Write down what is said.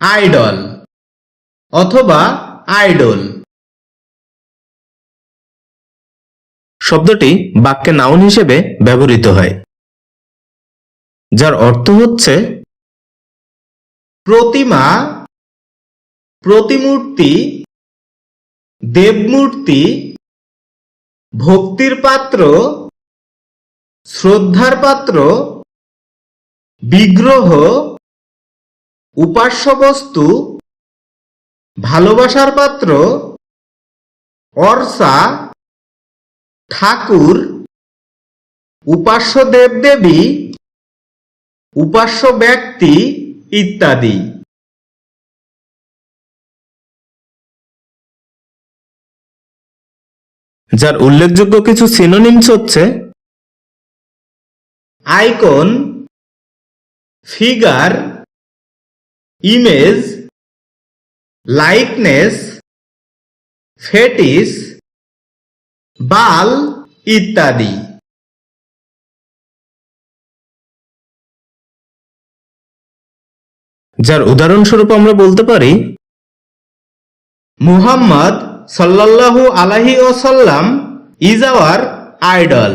Idol অথবা idol. শব্দটি বাক্যে নাউন হিসেবে ব্যবহৃত হয় যার অর্থ হচ্ছে প্রতিমা প্রতিমূর্তি দেবমূর্তি ভক্তির পাত্র শ্রদ্ধার পাত্র বিগ্রহ উপাস্য বস্তু ভালোবাসার পাত্র অর্সা ঠাকুর উপাস্য দেবদেবী উপাস্য ব্যক্তি ইত্যাদি। যার উল্লেখযোগ্য কিছু সিনোনিমস হচ্ছে icon figure image likeness fetish বাল ইত্যাদি। যার উদাহরণস্বরূপ আমরা বলতে পারি মুহাম্মদ সাল্লাল্লাহু আলাহি ওসাল্লাম ইজ আওয়ার আইডল